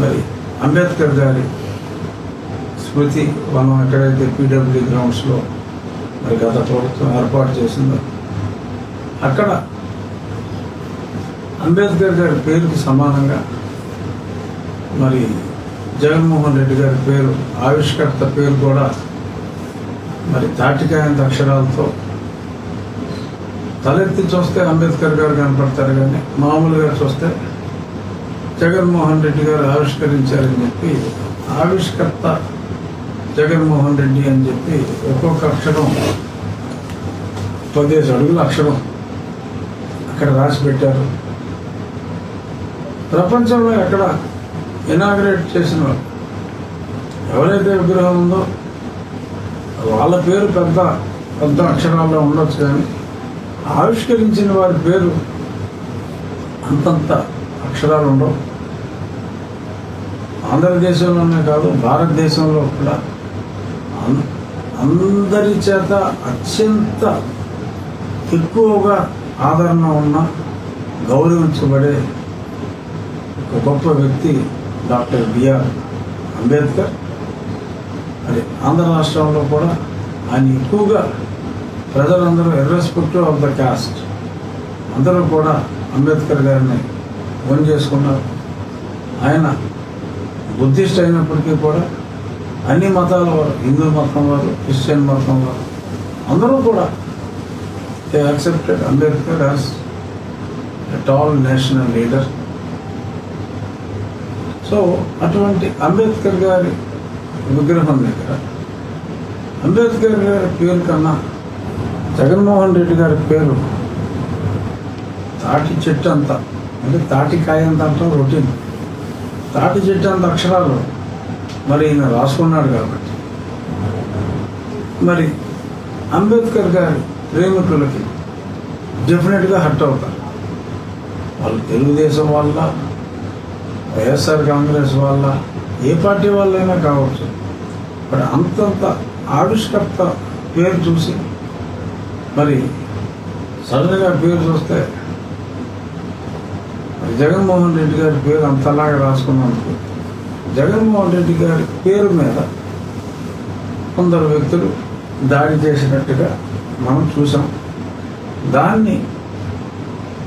మరి అంబేద్కర్ గారి స్మృతి మనం ఎక్కడైతే పీడబ్ల్యూ గ్రౌండ్స్లో మరి గత ప్రభుత్వం ఏర్పాటు చేసిందో అక్కడ అంబేద్కర్ గారి పేరుకి సమానంగా మరి జగన్మోహన్ రెడ్డి గారి పేరు ఆవిష్కర్త పేరు కూడా మరి తాటికాయంత అక్షరాలతో తలెత్తి చూస్తే అంబేద్కర్ గారు కనపడతారు కానీ మామూలుగా చూస్తే జగన్మోహన్ రెడ్డి గారు ఆవిష్కరించారని చెప్పి ఆవిష్కర్త జగన్మోహన్ రెడ్డి అని చెప్పి ఒక్కొక్క అక్షరం పదిహేను అడుగుల అక్షరం అక్కడ రాసి పెట్టారు. ప్రపంచంలో ఎక్కడ ఇనాగ్రేట్ చేసిన ఎవరైతే విగ్రహం ఉందో వాళ్ళ పేరు పెద్ద పెద్ద అక్షరాల్లో ఉండొచ్చు కానీ ఆవిష్కరించిన వారి పేరు అంతంత అక్షరాలు ఉండవు. ఆంధ్రదేశంలోనే కాదు భారతదేశంలో కూడా అందరి చేత అత్యంత ఎక్కువగా ఆదరణ ఉన్న గౌరవించబడే ఒక గొప్ప వ్యక్తి డాక్టర్ బిఆర్ అంబేద్కర్. మరి ఆంధ్ర రాష్ట్రంలో కూడా ఆయన ఎక్కువగా ప్రజలందరూ ఇర్రెస్పెక్టివ్ ఆఫ్ ద కాస్ట్ అందరూ కూడా అంబేద్కర్ గారిని ఫోన్ చేసుకున్నారు. ఆయన బుద్ధిస్ట్ అయినప్పటికీ కూడా అన్ని మతాల వారు హిందూ మతం వారు క్రిస్టియన్ మతం వారు అందరూ కూడా they accepted Ambedkar as a tall national leader. So అటువంటి అంబేద్కర్ గారి విగ్రహం దగ్గర అంబేద్కర్ గారి పేరు కన్నా జగన్మోహన్ రెడ్డి గారి పేరు తాటి చెట్టు అంత అంటే తాటికాయ అంత అంటాం రొటీన్. తాటి చెట్టు అంత అక్షరాలు మరి ఈయన రాసుకున్నాడు కాబట్టి. మరి అంబేద్కర్ గారి ప్రేమికులకి డెఫినెట్గా హర్ట్ అవుతారు. వాళ్ళు తెలుగుదేశం వల్ల వైఎస్ఆర్ కాంగ్రెస్ వల్ల ఏ పార్టీ వాళ్ళైనా కావచ్చు. మరి అంతంత ఆవిష్కర్త పేరు చూసి మరి సడన్గా పేరు చూస్తే జగన్మోహన్ రెడ్డి గారి పేరు అంతలాగా రాసుకున్నందుకు జగన్మోహన్ రెడ్డి గారి పేరు మీద కొందరు వ్యక్తులు దాడి చేసినట్టుగా మనం చూసాం. దాన్ని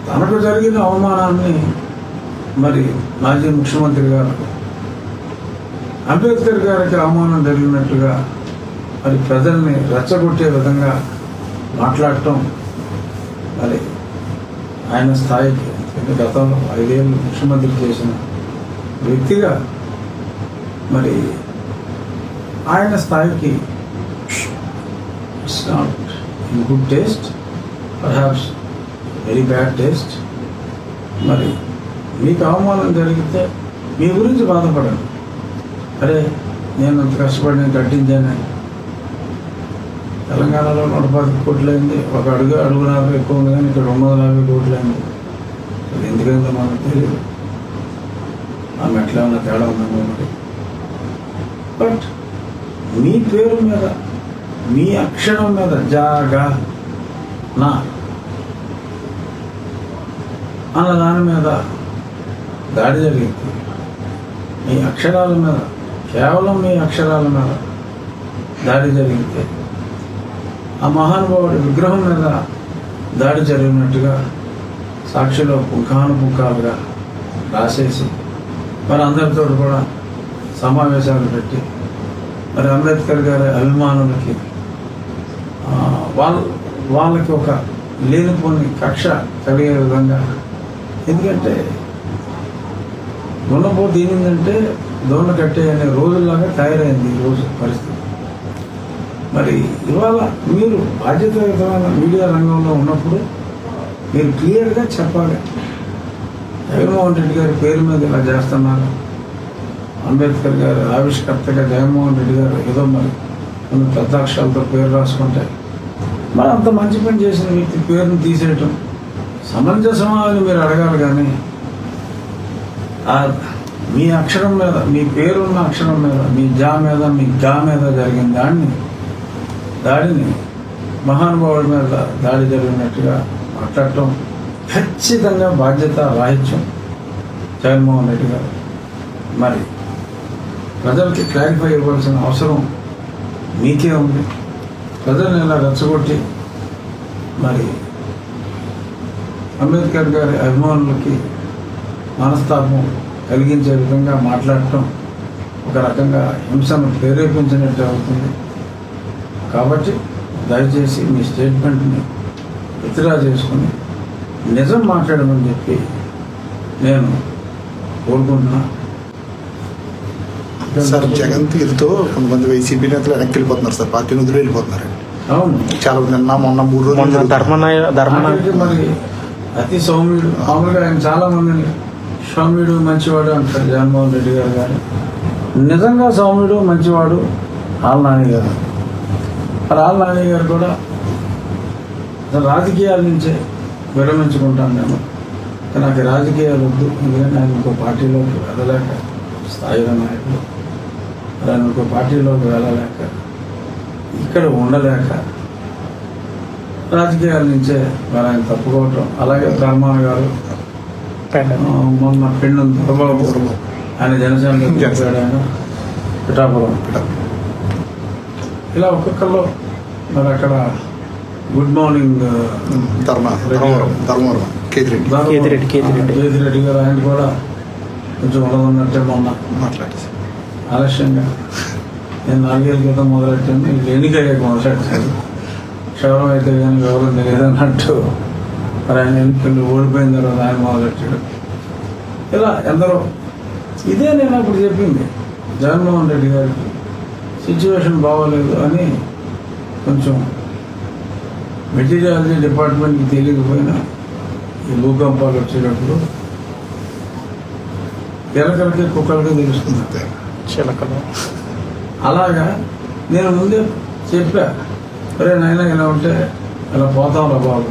తనకు జరిగిన అవమానాన్ని మరి మాజీ ముఖ్యమంత్రి గారు అంబేద్కర్ గారికి అవమానం జరిగినట్టుగా మరి ప్రజల్ని రెచ్చగొట్టే విధంగా మాట్లాడటం మరి ఆయన స్థాయికి గతంలో ఐదేళ్ళు ముఖ్యమంత్రి చేసిన వ్యక్తిగా మరి ఆయన స్థాయికి it's not in good taste perhaps very bad taste మరి మీకు అవమానం జరిగితే మీ గురించి బాధపడండి. అరే నేను అంత కష్టపడి నేను కట్టించాను. తెలంగాణలో నూట పది కోట్లయింది ఒక అడుగు అడుగు యాభై ఎక్కువ ఉంది కానీ ఇక్కడ రెండు వందల యాభై కోట్లయింది అది ఎందుకంటే మనకు తెలియదు ఆ మెట్ల ఉన్న తేడా ఉందేమో మరి. బట్ మీ పేరు మీద మీ అక్షరం మీద జాగా నా అన్న దాని మీద దాడి జరిగింది. మీ అక్షరాల మీద కేవలం మీ అక్షరాల మీద దాడి జరిగితే ఆ మహానుభావుడి విగ్రహం మీద దాడి జరిగినట్టుగా సాక్షిలో పుంఖాను పుంఖాలుగా రాసేసి మరి అందరితో కూడా సమావేశాలు పెట్టి మరి అంబేద్కర్ గారి అభిమానులకి వాళ్ళ వాళ్ళకి ఒక లేనిపోని కక్ష కలిగే విధంగా. ఎందుకంటే దున్నపోతు ఏమిందంటే దోణ కట్టే అనే రోజుల్లాగా తయారైంది ఈ రోజు పరిస్థితి. మరి ఇవాళ మీరు బాధ్యతాయుతమైన మీడియా రంగంలో ఉన్నప్పుడు మీరు క్లియర్గా చెప్పాలి. జగన్మోహన్ రెడ్డి గారి పేరు మీద ఇలా చేస్తున్నారు. అంబేద్కర్ గారు ఆవిష్కర్తగా జగన్మోహన్ రెడ్డి గారు ఏదో మరి కొన్ని పెద్ద అక్షరాలతో పేరు రాసుకుంటే. మరి అంత మంచి పని చేసిన వ్యక్తి పేరును తీసేయటం సమంజసమా అని మీరు అడగాలి కానీ మీ అక్షరం మీద మీ పేరున్న అక్షరం మీద మీ జా మీద మీ గా మీద జరిగిన దాడిని దాడిని మహానుభావుడి మీద దాడి జరిగినట్టుగా మాట్లాడటం ఖచ్చితంగా బాధ్యత రాహిత్యం జగన్మోహన్ రెడ్డి గారు. మరి ప్రజలకి క్లారిఫై ఇవ్వాల్సిన అవసరం మీకే ఉంది. ప్రజల్ని ఇలా రెచ్చగొట్టి మరి అంబేద్కర్ గారి అభిమానులకి మనస్తాపం కలిగించే విధంగా మాట్లాడటం ఒక రకంగా హింసను ప్రేరేపించినట్టు అవుతుంది. కాబట్టి దయచేసి మీ స్టేట్మెంట్ని విత్డ్రా చేసుకుని నిజం మాట్లాడమని చెప్పి నేను కోరుకుంటున్నా. సార్ జగన్ తీరుతో కొంతమంది వైసీపీ నేతలు వెనక్కి వెళ్ళిపోతున్నారు సార్ పార్టీని వదిలి వెళ్ళిపోతున్నారు. అవును. చాలా నిన్న మొన్న మూడు రోజులు. ధర్మనాయ ధర్మనాయ మరి అతి సౌమ్యుడు మామూలుగా ఆయన చాలా మందిని సౌమ్యుడు మంచివాడు అంటారు జగన్మోహన్ రెడ్డి గారు గారు. నిజంగా సౌమ్యుడు మంచివాడు ఆల్ నాని గారు మరి ఆల్ నాని గారు కూడా రాజకీయాల నుంచే విరమించుకుంటాను నేను నాకు రాజకీయాలు వద్దు. ఎందుకంటే ఆయన ఇంకో పార్టీలోకి వెళ్ళలేక స్థాయిలో నాయకుడు. మరి ఆయన ఇంకో పార్టీలోకి వెళ్ళలేక ఇక్కడ ఉండలేక రాజకీయాల నుంచే మరి ఆయన తప్పుకోవటం. అలాగే ధర్మాన గారు మొన్న పెండు దొరబాబు ఆయన జనసేన. ఆయన. పిఠాపురం. ఇలా ఒక్కొక్కరు మరి అక్కడ గుడ్ మార్నింగ్ ధర్మ ధర్మవరం ధర్మవరం కేతిరెడ్డి. కేతిరెడ్డి, కేతిరెడ్డి. కేతిరెడ్డి గారు ఆయన కూడా కొంచెం ఉన్నదన్నట్టే మొన్న మాట్లాడి సార్ ఆలస్యంగా. నేను నాలుగేళ్ళ క్రితం మొదలెట్టాను. వీళ్ళు ఎన్నికయ్యాక మొదలెట్టాను. క్షవరం అయితే కానీ వివరం తెలియదన్నట్టు. మరి ఆయన ఎన్నికలు ఓడిపోయిన తర్వాత ఆయన మొదలెట్టాడు. ఇలా ఎందరో. ఇదే నేను అప్పుడు చెప్పింది. జగన్మోహన్ రెడ్డి గారికి. సిచ్యువేషన్ బాగోలేదు అని కొంచెం మెటీరియాలజీ డిపార్ట్మెంట్కి తెలియకపోయినా ఈ భూకంపాలు వచ్చేటప్పుడు ఎలకలకి కుక్కలకి అంతే చిలకలు. అలాగా నేను ముందే చెప్పా అరే నాయన ఇలా ఉంటే ఇలా పోతాం రా బాబు.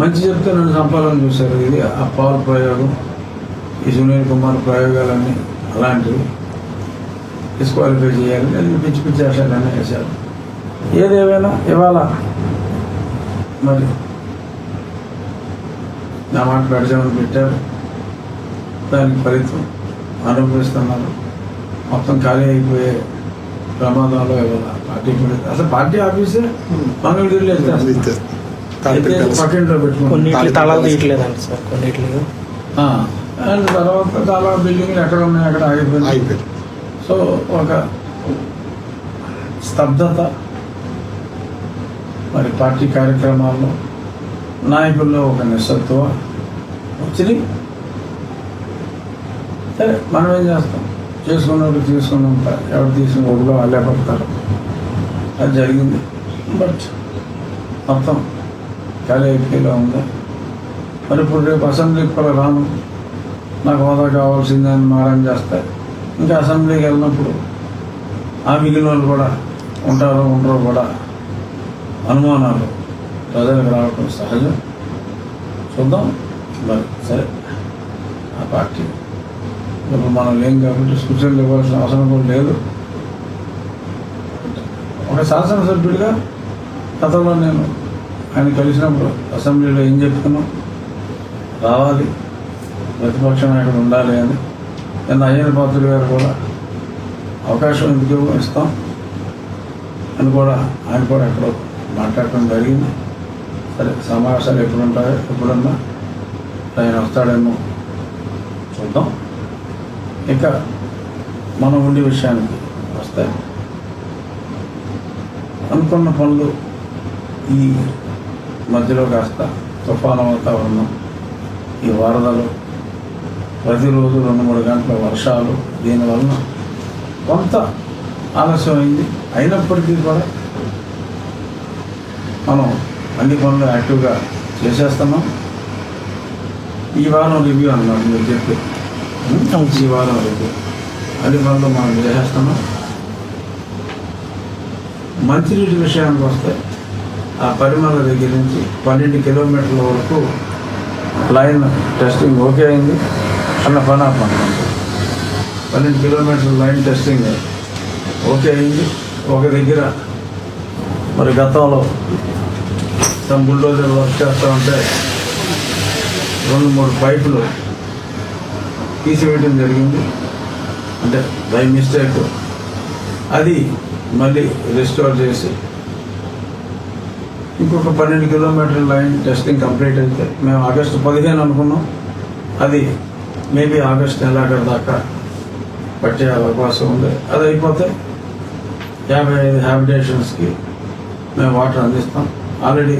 మంచి చెప్తే నన్ను చంపాలని చూశారు. ఇది ఆ పవర్ ప్రయోగం ఈ సునీల్ కుమార్ ప్రయోగాలన్నీ అలాంటివి. డిస్క్వాలిఫై చేయాలి నేను పిచ్చి పిచ్చి ఆశాలన్నీ వేశారు. ఏదేమైనా ఇవాళ మరి నా మాట పెడదామని పెట్టారు. దానికి ఫలితం అనుభవిస్తున్నారు మొత్తం ఖాళీ అయిపోయే ప్రమాదంలో ఇవాళ పార్టీ అసలు పార్టీ ఆఫీసే ఎత్తేసి ప్యాలెస్. పక్కింట్లో ఆ, అండ్ తర్వాత చాలా బిల్డింగ్లు ఎక్కడ ఉన్నాయి అక్కడ అయిపోయింది సో ఒక స్తబ్దత మరి పార్టీ కార్యక్రమాల్లో నాయకుల్లో ఒక నిస్సత్వ వచ్చింది. సరే మనం ఏం చేస్తాం? చేసుకున్నప్పుడు తీసుకున్నాం ఎవరు తీసిన ఊళ్ళో వాళ్ళే పడతారు. అది జరిగింది. బట్ మొత్తం ఖాళీ అయిపోయేలా ఉంది. మరి ఇప్పుడు రేపు అసెంబ్లీకి కూడా రాను. నాకు హోదా కావాల్సిందని మారం చేస్తే. ఇంకా అసెంబ్లీకి వెళ్ళినప్పుడు ఆ మిగిలిన వాళ్ళు కూడా ఉంటారో ఉండరో కూడా అనుమానాలు ప్రజలకు రావటం సహజం. చూద్దాం. మరి సరే. ఆ పార్టీ. ఇప్పుడు మనం ఏం కాబట్టి సూచనలు ఇవ్వాల్సిన అవసరం కూడా లేదు. ఒక శాసనసభ్యుడిగా గతంలో నేను ఆయన కలిసినప్పుడు అసెంబ్లీలో ఏం చెప్తున్నాం రావాలి. ప్రతిపక్ష నాయకుడు ఉండాలి అని. నిన్న అయ్యన పాత్రుడు గారు కూడా అవకాశం ఎందుకు ఇస్తాం అని కూడా ఆయన కూడా ఎక్కడో మాట్లాడటం జరిగింది. సరే సమావేశాలు ఎప్పుడుంటాయో ఎప్పుడన్నా? ఆయన వస్తాడేమో చూద్దాం. ఇక మనం ఉండే విషయానికి వస్తే అనుకున్న పనులు ఈ మధ్యలో కాస్త తుఫాను వాతావరణం ఈ వరదలు ప్రతిరోజు రెండు మూడు గంటల వర్షాలు దీనివలన కొంత ఆలస్యమైంది. అయినప్పటికీ కూడా మనం అన్ని పనులు యాక్టివ్గా చేసేస్తున్నాం. ఈ వారం రివ్యూ అన్నారు మీరు చెప్పి. ఈ వారం రివ్యూ. అన్ని పనులు మనం చేసేస్తున్నాం. మంచినీటి విషయానికి వస్తే ఆ పరిమళ దగ్గర నుంచి పన్నెండు కిలోమీటర్ల వరకు లైన్ టెస్టింగ్ ఓకే అయింది. అన్న పని ఆపమంటాం పన్నెండు కిలోమీటర్ల లైన్ టెస్టింగ్ ఓకే అయింది. ఒక దగ్గర మరి గతంలో తమ బుల్డోజర్ వర్క్ చేస్తూ ఉంటే రెండు మూడు పైపులు తీసివేయడం జరిగింది. అంటే బై మిస్టేక్ అది మళ్ళీ రిస్టోర్ చేసి ఇంకొక పన్నెండు కిలోమీటర్ల లైన్ టెస్టింగ్ కంప్లీట్ అయితే మేము ఆగస్టు పదిహేను అనుకున్నాం. అది మేబీ ఆగస్ట్ నెలాఖరు దాకా పట్టే అవకాశం ఉంది. అది అయిపోతే యాభై ఐదు హ్యాబిటేషన్స్కి మేము వాటర్ అందిస్తాం. ఆల్రెడీ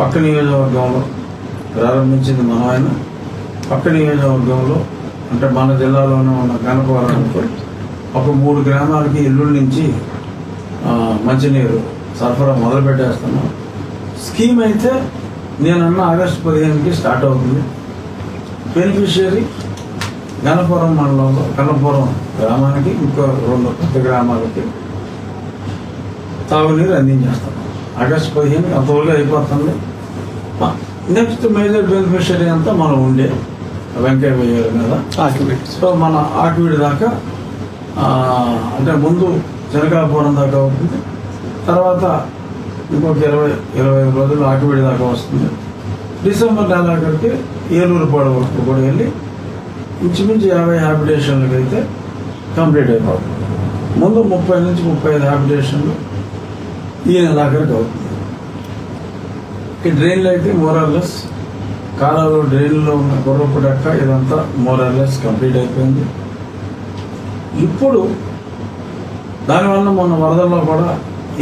పక్క నియోజకవర్గంలో ప్రారంభించింది మనం ఆయన. పక్క నియోజకవర్గంలో అంటే మన జిల్లాలోనే ఉన్న కనపవరానికి ఒక మూడు గ్రామాలకి ఇల్లుల నుంచి మంచినీరు సరఫరా మొదలు పెట్టేస్తున్నాం. స్కీమ్ అయితే నేనన్న ఆగస్టు పదిహేనుకి స్టార్ట్ అవుతుంది. బెనిఫిషియరీ గణపురం మండలంలో గణపురం గ్రామానికి ఇంకో రెండు కొత్త గ్రామాలకి తాగునీరు అందించేస్తాం ఆగస్టు పదిహేను అంతవరకు అయిపోతుంది. నెక్స్ట్ మేజర్ బెనిఫిషియరీ అంతా మనం ఉండే. వెంకయ్య గారి మీద. సో మన ఆకివీడి దాకా అంటే ముందు జనకాపురం దాకా అవుతుంది తర్వాత ఇంకొక ఇరవై ఇరవై ఐదు రోజులు ఆకివీడి దాకా వస్తుంది. డిసెంబర్ నెలాఖరికి ఏలూరుపాడు వరకు కూడా వెళ్ళి ఇంచుమించు యాభై హ్యాబిటేషన్లకి అయితే కంప్లీట్ అయిపోతుంది. ముందు ముప్పై నుంచి ముప్పై ఐదు హ్యాబిటేషన్లు ఈ నెలాఖరికి అవుతుంది ఈ డ్రైన్లు అయితే మోరార్లెస్. కాలాలో డ్రైన్లో ఉన్న గుర్రపు డెక్క ఇదంతా మోరార్లెస్ కంప్లీట్ అయిపోయింది. ఇప్పుడు దానివల్ల మొన్న వరదల్లో కూడా